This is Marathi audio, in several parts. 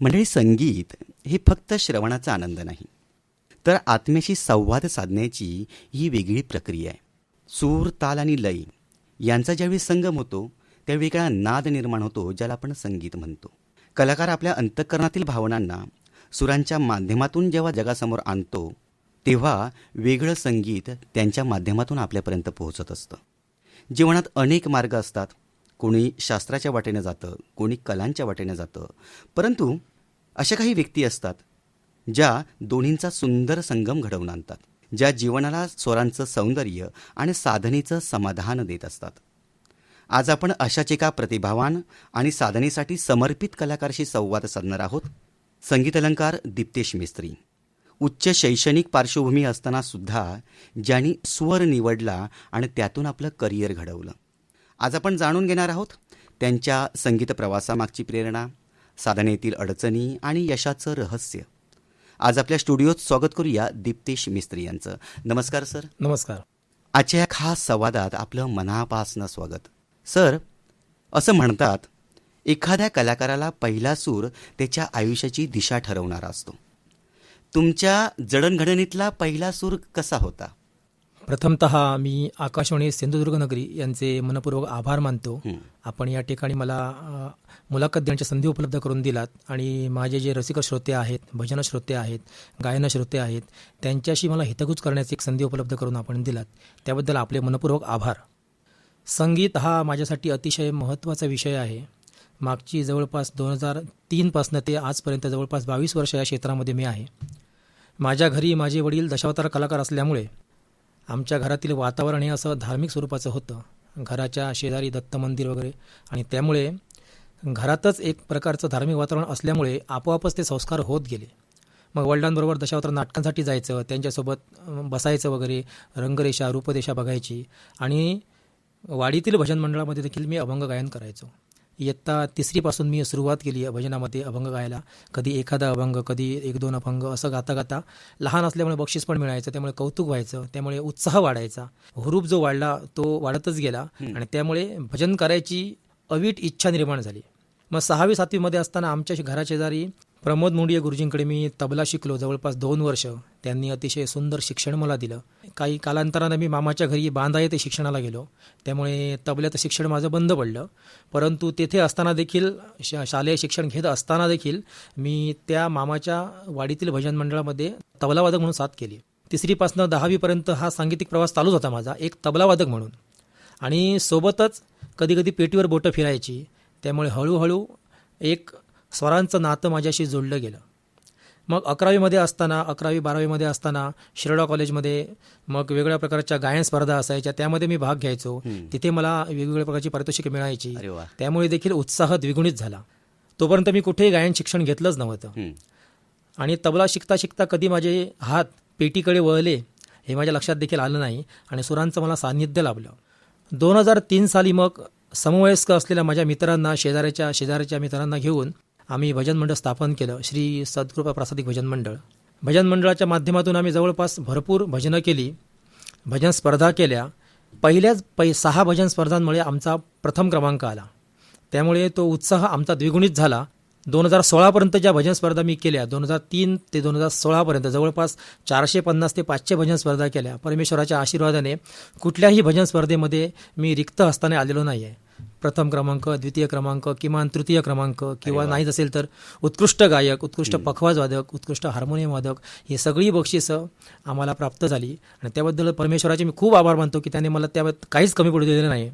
म्हणजे संगीत हे फक्त श्रवणाचा आनंद नाही तर आत्म्याशी संवाद साधण्याची ही वेगळी प्रक्रिया आहे. सूर ताल आणि लय यांचा ज्यावेळी संगम होतो त्यावेळी वेगळा नाद निर्माण होतो ज्याला आपण संगीत म्हणतो. कलाकार आपल्या अंतःकरणातील भावनांना सुरांच्या माध्यमातून जेव्हा जगासमोर आणतो तेव्हा वेगळं संगीत त्यांच्या माध्यमातून आपल्यापर्यंत पोहोचत असतं. जीवनात अनेक मार्ग असतात. कोणी शास्त्राच्या वाटेनं जातं कोणी कलांच्या वाटेनं जातं परंतु अशा काही व्यक्ती असतात ज्या दोन्हींचा सुंदर संगम घडवून आणतात ज्या जीवनाला स्वरांचं सौंदर्य आणि साधनेचं समाधान देत असतात. आज आपण अशाच एका प्रतिभावान आणि साधनेसाठी समर्पित कलाकारशी संवाद साधणार आहोत. संगीत अलंकार दीप्तेश मिस्त्री. उच्च शैक्षणिक पार्श्वभूमी असताना सुद्धा ज्यांनी स्वर निवडला आणि त्यातून आपलं करिअर घडवलं. आज आपण जाणून घेणार आहोत त्यांच्या संगीत प्रवासामागची प्रेरणा साधनेतील अडचणी आणि यशाचं रहस्य. आज आपल्या स्टुडिओत स्वागत करूया दीप्तेश मिस्त्री यांचं. नमस्कार सर. नमस्कार. आजच्या या खास संवादात आपलं मनापासनं स्वागत. सर असं म्हणतात एखाद्या कलाकाराला पहिला सूर त्याच्या आयुष्याची दिशा ठरवणारा असतो. तुमच्या जडणघडणीतला पहिला सूर कसा होता? प्रथमत मी आकाशवाणी सिंधुदुर्ग नगरी यांचे मनपूर्वक आभार मानतो. आपण या ठिकाणी मला मुलाखत देण्याची संधी उपलब्ध करून दिलात आणि माझे जे रसिक श्रोते आहेत भजन श्रोते आहेत गायन श्रोते आहेत त्यांच्याशी मला हितगुज करण्याची एक संधी उपलब्ध करून आपण दिलात. त्याबद्दल आपले मनपूर्वक आभार. संगीत हा माझ्यासाठी अतिशय महत्त्वाचा विषय आहे. मागची जवळपास दोन हजार तीनपासनं ते आजपर्यंत जवळपास बावीस वर्ष या क्षेत्रामध्ये मी आहे. माझ्या घरी माझे वडील दशावतार कलाकार असल्यामुळे आमच्या घरातील वातावरण हे असं धार्मिक स्वरूपाचं होतं. घराच्या शेजारी दत्त मंदिर वगैरे. आणि त्यामुळे घरातच एक प्रकारचं धार्मिक वातावरण असल्यामुळे आपोआपच ते संस्कार होत गेले. मग वडिलांबरोबर दशावतार नाटकांसाठी जायचं त्यांच्यासोबत बसायचं वगैरे रंगरेषा रूपदेशा बघायची. आणि वाडीतील भजन मंडळामध्ये देखील मी अभंग गायन करायचो. इयत्ता तिसरीपासून मी सुरुवात केली आहे भजनामध्ये अभंग गायला. कधी एखादा अभंग कधी एक दोन अभंग असं गाता गाता लहान असल्यामुळे बक्षीस पण मिळायचं त्यामुळे कौतुक व्हायचं त्यामुळे उत्साह वाढायचा. हुरूप जो वाढला तो वाढतच गेला आणि त्यामुळे भजन करायची अवीट इच्छा निर्माण झाली. मग सहावी सातवीमध्ये असताना आमच्या घराशेजारी प्रमोद मुंडिये गुरुजींकडे मी तबला शिकलो. जवळपास दोन वर्ष. त्यांनी अतिशय सुंदर शिक्षण मला दिलं. काही कालांतरानं मी मामाच्या घरी बांधा येथे शिक्षणाला गेलो. त्यामुळे तबल्याचं शिक्षण माझं बंद पडलं. परंतु तेथे असताना देखील शा शालेय शिक्षण घेत असताना देखील मी त्या मामाच्या वाडीतील भजन मंडळामध्ये तबलावादक म्हणून साथ केली. तिसरीपासनं दहावीपर्यंत हा सांगीतिक प्रवास चालूच होता माझा एक तबलावादक म्हणून. आणि सोबतच कधीकधी पेटीवर बोटं फिरायची. त्यामुळे हळूहळू एक स्वरांचं नातं माझ्याशी जोडलं गेलं. मग अकरावीमध्ये असताना अकरावी बारावीमध्ये असताना शिरोडा कॉलेजमध्ये मग वेगवेगळ्या प्रकारच्या गायन स्पर्धा असायच्या. त्यामध्ये मी भाग घ्यायचो. तिथे मला वेगवेगळ्या प्रकारची पारितोषिके मिळायची. त्यामुळे देखील उत्साह द्विगुणित झाला. तोपर्यंत मी कुठेही गायन शिक्षण घेतलंच नव्हतं. आणि तबला शिकता शिकता कधी माझे हात पेटीकडे वळले हे माझ्या लक्षात देखील आलं नाही आणि सुरांचं मला सान्निध्य लाभलं. दोन हजार तीन साली मग समवयस्क असलेल्या माझ्या मित्रांना शेजाऱ्याच्या शेजाऱ्याच्या मित्रांना घेऊन आम्ही भजन मंडळ स्थापन केलं. श्री सद्गृपा प्रासादिक भजन मंडळ. भजन मंडळाच्या माध्यमातून आम्ही जवळपास भरपूर भजनं केली. भजन स्पर्धा केल्या. पहिल्याच पै सहा भजन स्पर्धांमुळे आमचा प्रथम क्रमांक आला. त्यामुळे तो उत्साह आमचा द्विगुणित झाला. दोन हजार सोळापर्यंत ज्या भजन स्पर्धा मी केल्या दोन हजार तीन ते दोन हजार सोळापर्यंत जवळपास चारशे पन्नास ते पाचशे भजन स्पर्धा केल्या. परमेश्वराच्या आशीर्वादाने कुठल्याही भजन स्पर्धेमध्ये मी रिक्त हस्ताने आलेलो नाही आहे प्रथम क्रमांक द्वितीय क्रमांक किमान तृतीय क्रमांक किंवा नाहीच असेल तर उत्कृष्ट गायक उत्कृष्ट पखवाज वादक उत्कृष्ट हार्मोनियम वादक ही सगळी बक्षिसं आम्हाला प्राप्त झाली. आणि त्याबद्दल परमेश्वराचे मी खूप आभार मानतो की त्याने मला त्याबाबत काहीच कमी पडू दिलेलं नाही.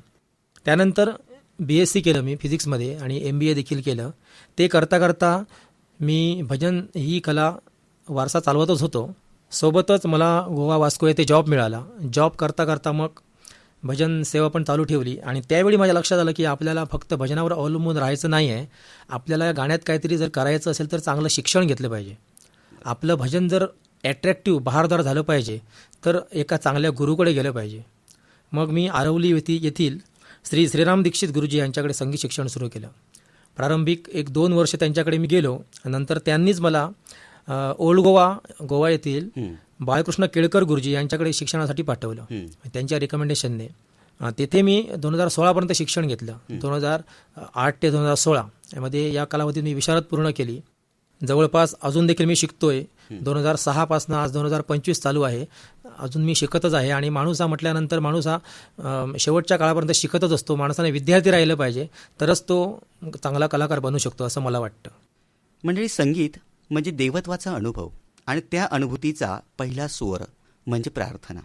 त्यानंतर बी एस सी केलं मी फिजिक्समध्ये आणि एम बी ए देखील केलं. ते करता करता मी भजन ही कला वारसा चालवतच होतो. सोबतच मला गोवा वास्को येथे जॉब मिळाला. जॉब करता करता मग भजन सेवा पण चालू ठेवली. आणि त्यावेळी माझ्या लक्षात आलं की आपल्याला फक्त भजनावर अवलंबून राहायचं नाही आहे आपल्याला गाण्यात काहीतरी जर करायचं असेल तर चांगलं शिक्षण घेतलं पाहिजे. आपलं भजन जर ॲट्रॅक्टिव्ह बहारदार झालं पाहिजे तर एका चांगल्या गुरुकडे गेलं पाहिजे. मग मी आरवली येथी येथील श्री श्रीराम दीक्षित गुरुजी यांच्याकडे संगीत शिक्षण सुरू केलं. प्रारंभिक एक दोन वर्ष त्यांच्याकडे मी गेलो. नंतर त्यांनीच मला ओल्ड गोवा गोवा येथील. बाळकृष्ण केळकर गुरुजी यांच्याकडे शिक्षणासाठी पाठवलं. त्यांच्या रिकमेंडेशनने तेथे मी दोन हजार सोळापर्यंत शिक्षण घेतलं. दोन हजार आठ ते दोन हजार सोळा यामध्ये या कालावधीत मी विशारद पूर्ण केली. जवळपास अजून देखील मी शिकतोय. दोन हजार सहापासून आज दोन हजार पंचवीस चालू आहे. अजून मी शिकतच आहे आणि माणूस हा म्हटल्यानंतर माणूस हा शेवटच्या काळापर्यंत शिकतच असतो. माणसाने विद्यार्थी राहिलं पाहिजे. तरच तो चांगला कलाकार बनू शकतो असं मला वाटतं. मंडळी संगीत म्हणजे देवत्वाचा अनुभव आणि त्या अनुभूतीचा पहिला स्वर म्हणजे प्रार्थना.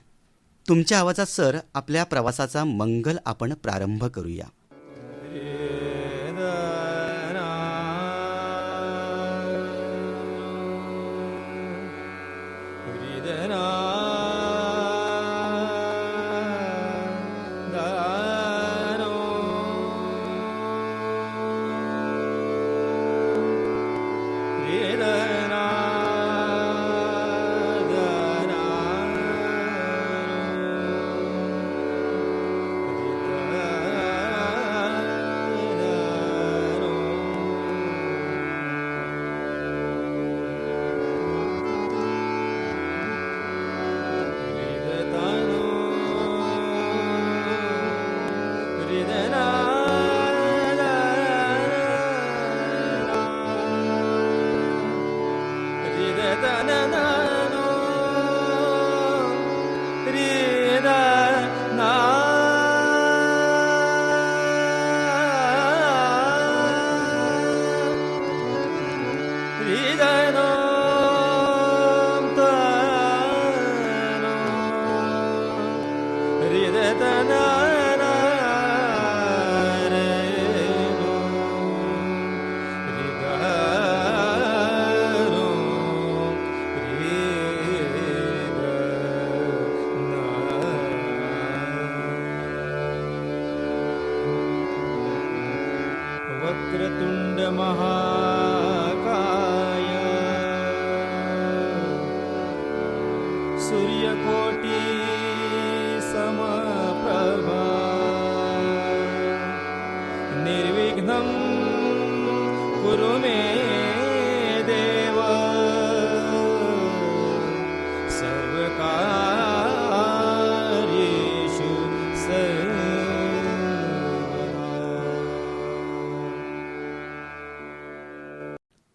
तुमच्या आवाजात सर आपल्या प्रवासाचा मंगल आपण प्रारंभ करूया.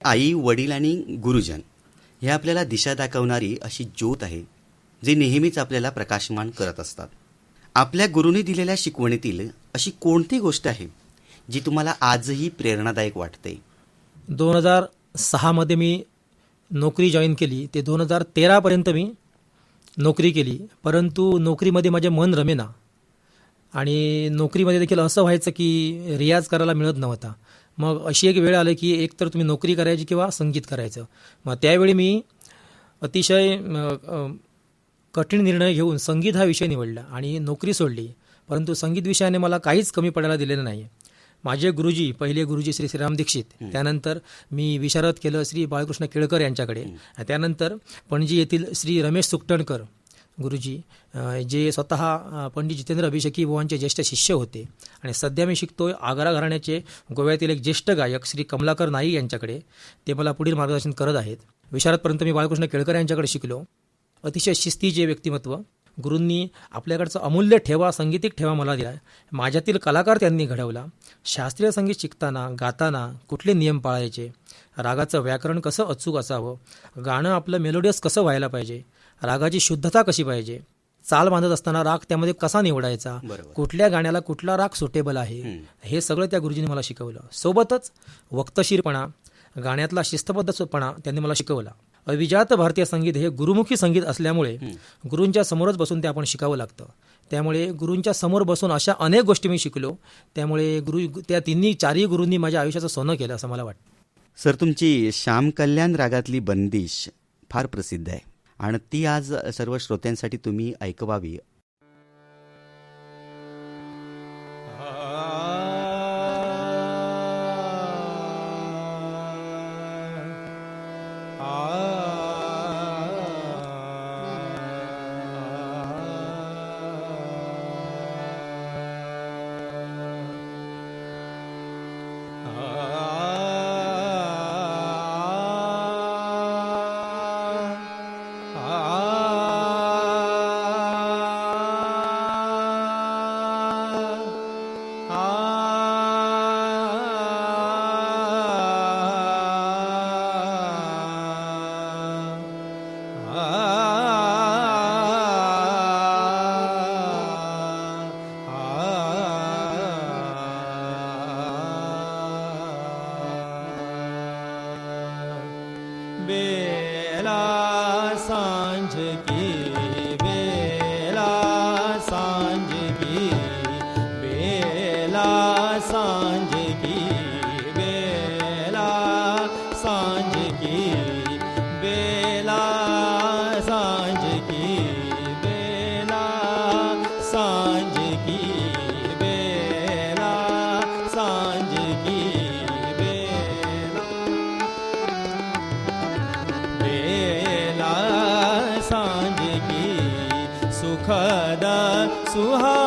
आई वडील आणि गुरुजन हे आपल्याला दिशा दाखवणारी अशी ज्योत आहे जे नेहमीच आपल्याला प्रकाशमान करत असतात. आपल्या गुरुने दिलेल्या शिकवणीतील अशी कोणती गोष्ट आहे जी तुम्हाला आजही प्रेरणादायक वाटते? दोन हजार सहामध्ये मी नोकरी जॉईन केली. ते दोन हजार तेरापर्यंत मी नोकरी केली. परंतु नोकरीमध्ये माझे मन रमेना आणि नोकरीमध्ये देखील असं व्हायचं की रियाज करायला मिळत नव्हता. मग अशी एक वेळ आली की एकतर तुम्ही नोकरी करायची किंवा संगीत करायचं. मग त्यावेळी मी अतिशय कठीण निर्णय घेऊन संगीत हा विषय निवडला आणि नोकरी सोडली. परंतु संगीत विषयाने मला काहीच कमी पडायला दिलेलं नाही. माझे गुरुजी पहिले गुरुजी श्री श्रीराम दीक्षित त्यानंतर मी विशारद केलं श्री बाळकृष्ण केळकर यांच्याकडे. त्यानंतर पणजी येथील श्री रमेश सुकटणकर गुरुजी जे स्वतः पंडित जितेंद्र अभिषेकी बुवांचे ज्येष्ठ शिष्य होते आणि सध्या मी शिकतोय आग्रा घराण्याचे गोव्यातील एक ज्येष्ठ गायक श्री कमलाकर नाई यांच्याकडे. ते मला पुढील मार्गदर्शन करत आहेत. विशारदपर्यंत मी बाळकृष्ण केळकर यांच्याकडे शिकलो. अतिशय शिस्तीचे व्यक्तिमत्व गुरूंनी आपल्याकडचा अमूल्य ठेवा संगीतिक ठेवा मला दिला. माझ्यातील कलाकार त्यांनी घडवला. शास्त्रीय संगीत शिकताना गाताना कुठले नियम पाळायचे? रागाचं व्याकरण कसं अचूक असावं? गाणं आपलं मेलोडियस कसं व्हायला पाहिजे? रागाची शुद्धता कशी पाहिजे? चाल बांधत असताना राग त्यामध्ये कसा निवडायचा. कुठल्या गाण्याला कुठला राग सुटेबल आहे? हे सगळं त्या गुरुजींनी मला शिकवलं. सोबतच वक्तशीरपणा गाण्यातला शिस्तबद्धपणा त्यांनी मला शिकवला. अभिजात भारतीय संगीत हे गुरुमुखी संगीत असल्यामुळे गुरूंच्या समोरच बसून ते आपण शिकावं लागतं. त्यामुळे गुरूंच्या समोर बसून अशा अनेक गोष्टी मी शिकलो. त्यामुळे गुरु त्या तिन्ही चारही गुरूंनी माझ्या आयुष्याचं सोनं केलं असं मला वाटतं. सर तुमची श्याम कल्याण रागातली बंदिश फार प्रसिद्ध आहे. आणि ती आज सर्व श्रोत्यांसाठी तुम्ही ऐकवावी. सुहा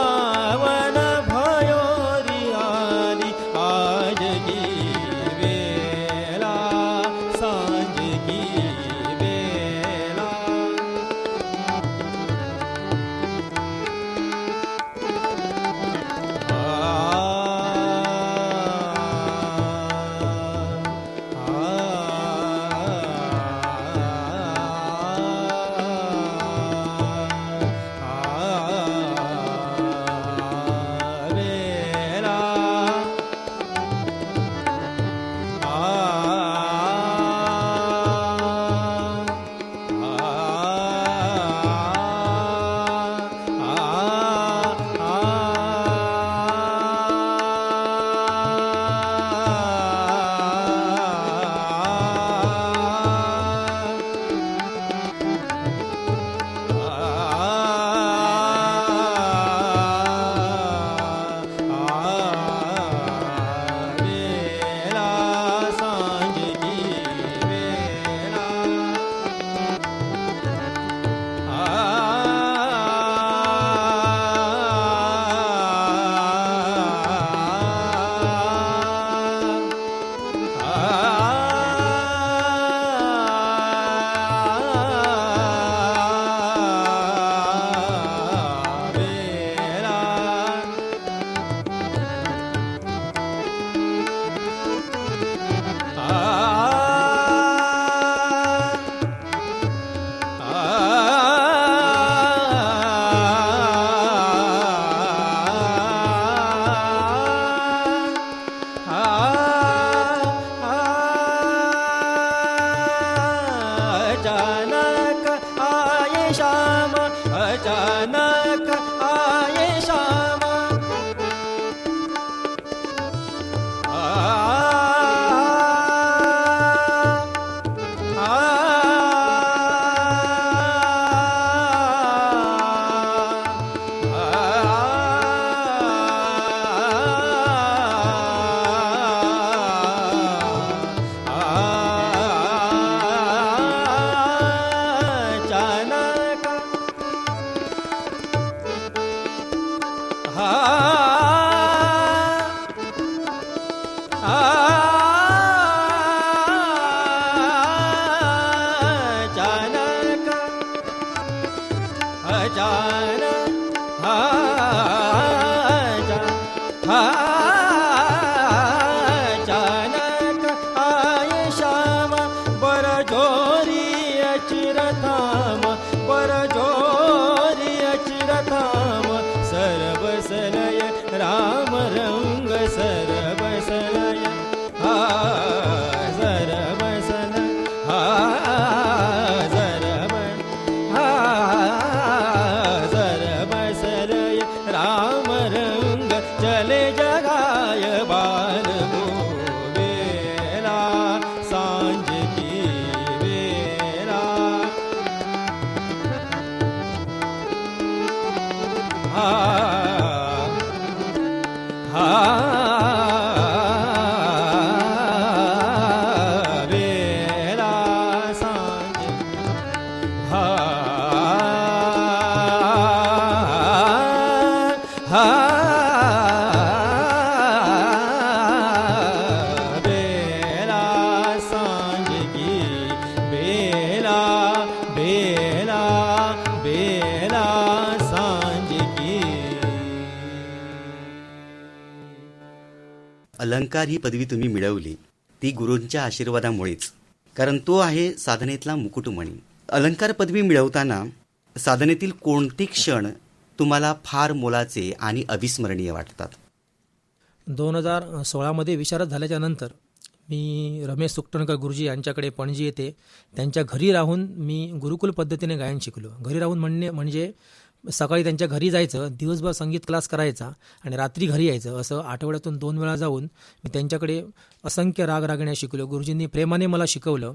Ah. अलंकार ही पदवी तुम्ही मिळवली ती गुरूंच्या आशीर्वादामुळेच. कारण तो आहे साधनेतला मुकुटमणी. अलंकार पदवी मिळवताना साधनेतील कोणते क्षण तुम्हाला फार मोलाचे आणि अविस्मरणीय वाटतात? दोन हजार सोळामध्ये विशारद झाल्याच्यानंतर मी रमेश सुकटणकर गुरुजी यांच्याकडे पणजी येते. त्यांच्या घरी राहून मी गुरुकुल पद्धतीने गायन शिकलो. घरी राहून म्हणणे म्हणजे सकाळी त्यांच्या घरी जायचं दिवसभर संगीत क्लास करायचा आणि रात्री घरी यायचं. असं आठवड्यातून दोन वेळा जाऊन मी त्यांच्याकडे असंख्य राग रागण्या शिकलो गुरुजींनी प्रेमाने मला शिकवलं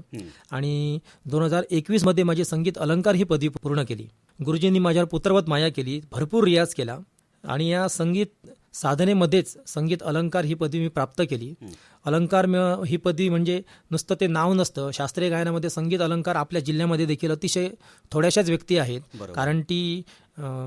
आणि दोन हजार एकवीसमध्ये माझी संगीत अलंकार ही पदवी पूर्ण केली. गुरुजींनी माझ्यावर पुत्रवत माया केली भरपूर रियाज केला आणि या संगीत साधनेमध्येच संगीत अलंकार ही पदवी मी प्राप्त केली. अलंकार म- ही पदवी म्हणजे नुसतं ते नाव नसतं. शास्त्रीय गायनामध्ये संगीत अलंकार आपल्या जिल्ह्यामध्ये देखील अतिशय थोड्याशाच व्यक्ती आहेत. कारण ती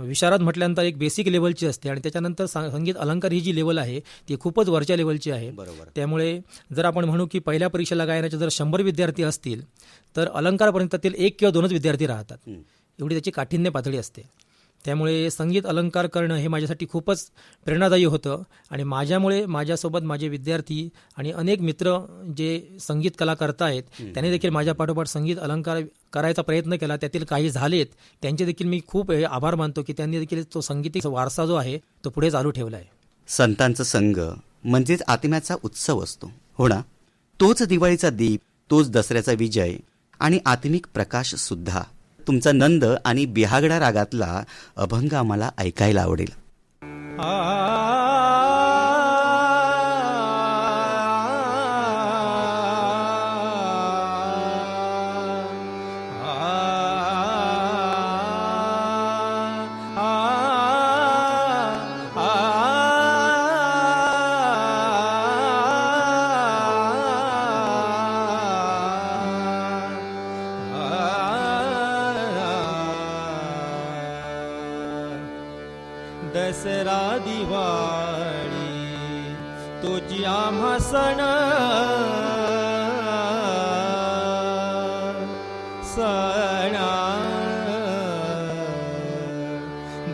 विशारद म्हटल्यानंतर एक बेसिक लेवलची असते आणि त्याच्यानंतर संगीत अलंकार ही जी लेवल आहे ती खूपच वरच्या लेवलची आहे. बरोबर. त्यामुळे जर आपण म्हणू की पहिल्या परीक्षेला गायनाचे जर शंभर विद्यार्थी असतील तर अलंकारपर्यंतातील एक किंवा दोनच विद्यार्थी राहतात. एवढी त्याची काठिण्य पातळी असते. त्यामुळे संगीत अलंकार करणं हे माझ्यासाठी खूपच प्रेरणादायी होतं. आणि माझ्यामुळे माझ्यासोबत माझे विद्यार्थी आणि अनेक मित्र जे संगीत कला करतायत त्यांनी देखील माझ्या पाठोपाठ संगीत अलंकार करायचा प्रयत्न केला. त्यातील काही झालेत त्यांचे देखील मी खूप आभार मानतो की त्यांनी देखील तो संगीतिक वारसा जो आहे तो पुढे चालू ठेवला आहे संतांचा संघ म्हणजेच आत्म्याचा उत्सव असतो. हो ना? तोच दिवाळीचा दीप तोच दसऱ्याचा विजय आणि आत्मिक प्रकाश सुद्धा. तुमचा नंद आणि बिहागडा रागातला अभंग आम्हाला ऐकायला आवडेल.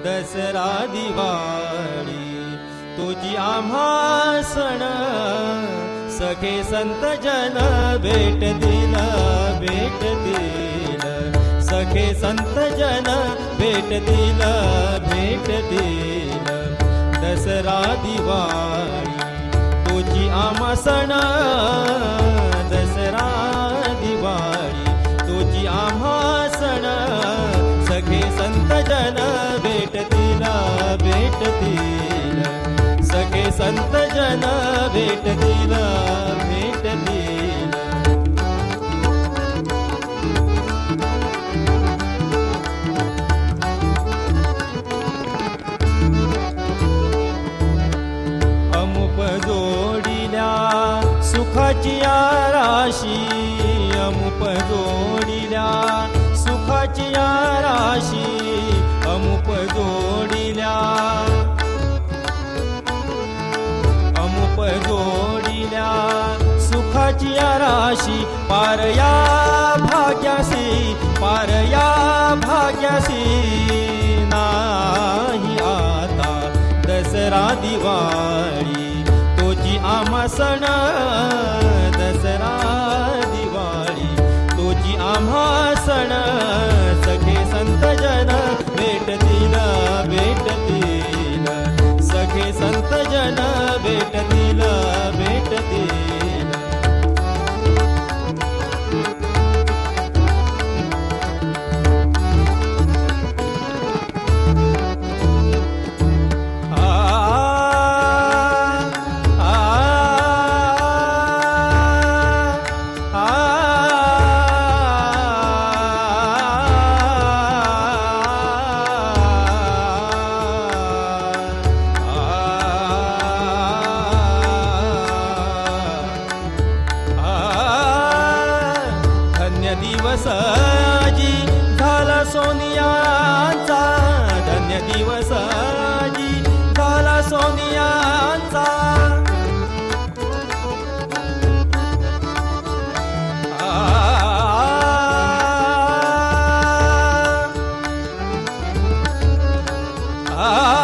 दसरा दिवाळी. तुझी आम्हा सण सखे संत जन भेट दिल भेट दिल. सखे संत जन भेट दिल भेट दिल. दसरा दिवाळी तुझी आम्हा सण दसरा दिवाळी. तुझी आम्हा सण सखे संत जन भेट भेटतील सखे संत जन भेट भेटतील भेट अमुप जोडिल्या सुखाची राशी अमुप जोडिल्या सुखाची राशी सुखाची राशी पारया भाग्यासी पारया भाग्यासी नाही आता दसरा दिवाळी तोची आमा सण ah,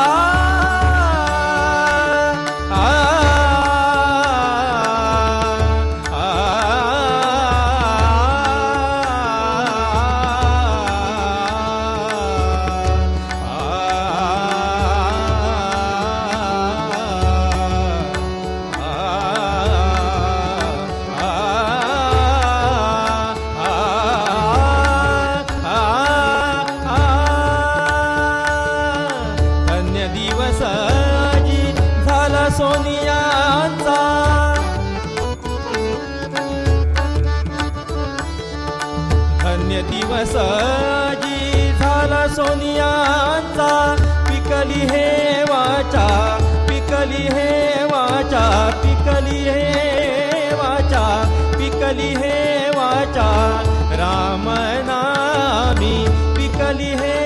पिकली हे वाचा. रामनामी पिकली हे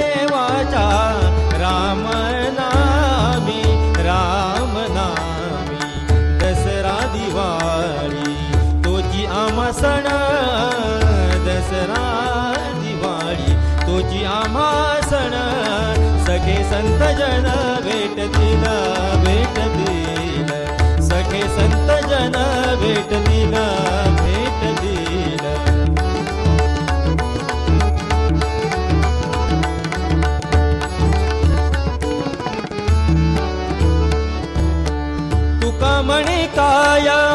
म्हणे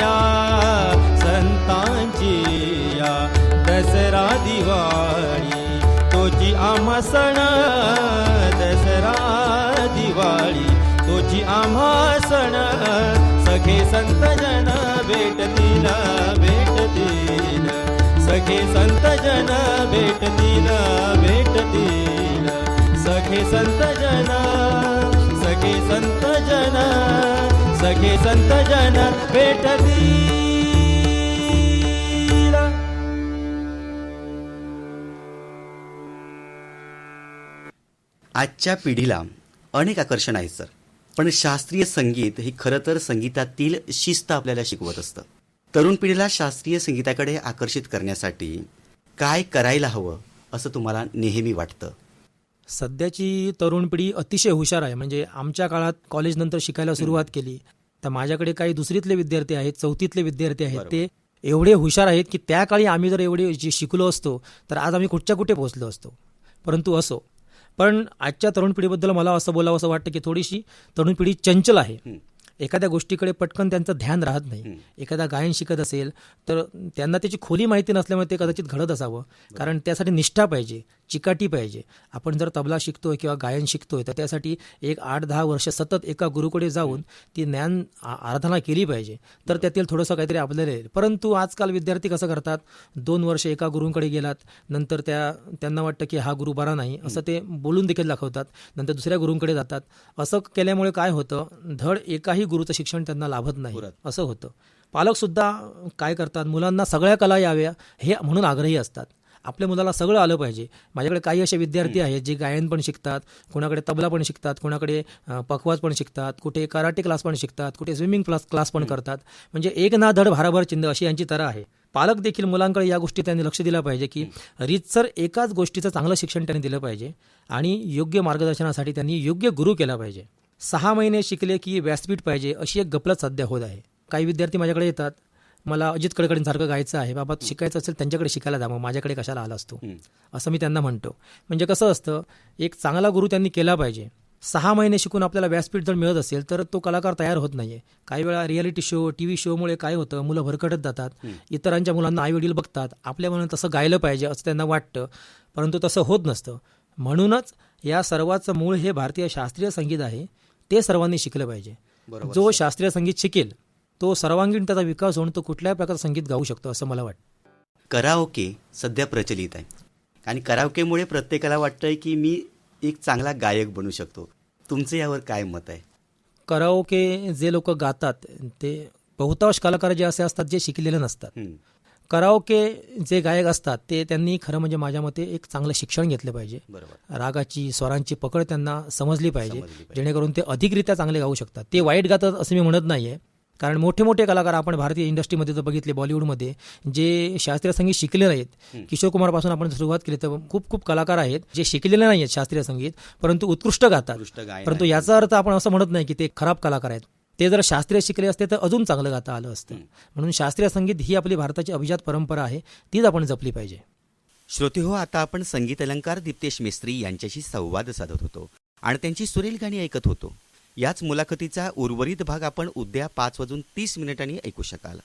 या संतांची या दसरा दिवाळी. तोची आम्हा सण दसरा दिवाळी. तोची आम्हा सण सखे संतजन भेटतील भेटतील. सखे संतजन भेटतील भेटतील. सखे संतजन सखे संतजन सखे संत जन भेटतील आजच्या पिढीला अनेक आकर्षण आहेत सर. पण शास्त्रीय संगीत हे खरं तर संगीतातील शिस्त आपल्याला शिकवत असतं. तरुण पिढीला शास्त्रीय संगीताकडे आकर्षित करण्यासाठी काय करायला हवं असं तुम्हाला नेहमी वाटतं? सध्याची तरुण पिढी अतिशय हुशार आहे. म्हणजे आमच्या काळात कॉलेज नंतर शिकायला सुरुवात केली. तर माझ्याकडे काही दुसरीतले विद्यार्थी आहेत चौथीतले विद्यार्थी आहेत ते एवढे हुशार आहेत की त्या काळी आम्ही जर एवढे जे शिकलो असतो तर आज आम्ही कुठच्या कुठे पोहोचलो असतो? परंतु असो. पण आजच्या तरुण पिढीबद्दल मला असं बोलावं असं वाटतं की थोडीशी तरुण पिढी चंचल आहे. एखाद्या गोष्टीकडे पटकन त्यांचं ध्यान राहत नाही. एखादा गायन शिकत असेल तर त्यांना त्याची खोली माहिती नसल्यामुळे ते कदाचित घडत असावं. कारण त्यासाठी निष्ठा पाहिजे. चिकाटी पाहिजे. आपण जर तबला शिकतोय किंवा गायन शिकतोय तर त्यासाठी एक आठ दहा वर्ष सतत एका गुरुकडे जाऊन ती ज्ञान आराधना केली पाहिजे. तर त्यातील थोडंसं काहीतरी आपल्याला येईल परंतु आजकाल विद्यार्थी कसं करतात? दोन वर्ष एका गुरुंकडे गेलात नंतर त्या त्यांना वाटतं की हा गुरु बरा नाही असं ते बोलून देखील दाखवतात. नंतर दुसऱ्या गुरुंकडे जातात. असं केल्यामुळे काय होतं? धड एकाही गुरुचं शिक्षण त्यांना लाभत नाही. असं होतं. पालक सुद्धा काय करतात? मुलांना सगळ्या कला याव्या हे म्हणून आग्रही असतात. आपल्या मुलाला सगळं आलं पाहिजे. माझ्याकडे काही असे विद्यार्थी आहेत जे गायन पण शिकतात कोणाकडे तबला पण शिकतात कोणाकडे पखवाज पण शिकतात कुठे कराटे क्लास पण शिकतात कुठे स्विमिंग क्लास क्लास पण करतात. म्हणजे एक ना धड भाराभर चिंद अशी यांची तरा आहे. पालक देखील मुलांकडे या गोष्टी त्यांनी लक्ष दिलं पाहिजे की रीतसर एकाच गोष्टीचं चांगलं शिक्षण त्यांनी दिलं पाहिजे आणि योग्य मार्गदर्शनासाठी त्यांनी योग्य गुरु केला पाहिजे. सहा महिने शिकले की व्यासपीठ पाहिजे अशी एक गपलत सध्या होत आहे. काही विद्यार्थी माझ्याकडे येतात मला अजित कडकडींसारखं गायचं आहे बाबा शिकायचं असेल त्यांच्याकडे शिकायला जा मग माझ्याकडे कशाला आला असतो? असं मी त्यांना म्हणतो. म्हणजे कसं असतं एक चांगला गुरु त्यांनी केला पाहिजे. सहा महिने शिकून आपल्याला व्यासपीठ जर मिळत असेल तर तो कलाकार तयार होत नाहीये. काही वेळा रियालिटी शो टी व्ही शोमुळे काय होतं मुलं भरकटत जातात. इतरांच्या मुलांना आई वडील बघतात. आपल्या मुलांना तसं गायलं पाहिजे असं त्यांना वाटतं परंतु तसं होत नसतं. म्हणूनच या सर्वाचं मूळ हे भारतीय शास्त्रीय संगीत आहे. ते सर्वांनी शिकलं पाहिजे. जो शास्त्रीय संगीत शिकेल तो सर्वांगीण त्याचा विकास होऊन तो कुठल्याही प्रकारचं संगीत गाऊ शकतो असं मला वाटतं. कराओके सध्या प्रचलित आहे. आणि कराओकेमुळे प्रत्येकाला वाटतंय की मी एक चांगला गायक बनू शकतो. तुमचं यावर काय मत आहे? कराओके जे लोक गातात ते बहुतांश कलाकार जे असे असतात जे शिकलेले नसतात. कराओके जे गायक असतात ते त्यांनी खरं म्हणजे माझ्या मते एक चांगलं शिक्षण घेतलं पाहिजे. बरोबर. रागाची स्वरांची पकड त्यांना समजली पाहिजे. समजली पाहिजे. जेणेकरून ते अधिकरित्या चांगले गाऊ शकतात. ते वाईट गातात असं मी म्हणत नाहीये. कारण मोठे मोठे कलाकार आपण भारतीय इंडस्ट्रीमध्ये जर बघितले बॉलिवूडमध्ये जे शास्त्रीय संगीत शिकले नाहीत किशोर कुमारपासून आपण सुरुवात केली तर खूप खूप कलाकार आहेत जे शिकलेले नाही आहेत शास्त्रीय संगीत परंतु उत्कृष्ट गातात. परंतु. याचा अर्थ आपण असं म्हणत नाही की ते खराब कलाकार आहेत. ते जर शास्त्रीय शिकले असते तर अजून चांगलं गाता आलं असतं. म्हणून शास्त्रीय संगीत ही आपली भारताची अभिजात परंपरा आहे तीच आपण जपली पाहिजे. श्रोते हो आता आपण संगीत अलंकार दीप्तेश मिस्त्री यांच्याशी संवाद साधत होतो. आणि त्यांची सुरेल गाणी ऐकत होतो. याच मुलाखतीचा उर्वरित भाग आपण उद्या पाच वाजून तीस मिनिटांनी ऐकू शकाल.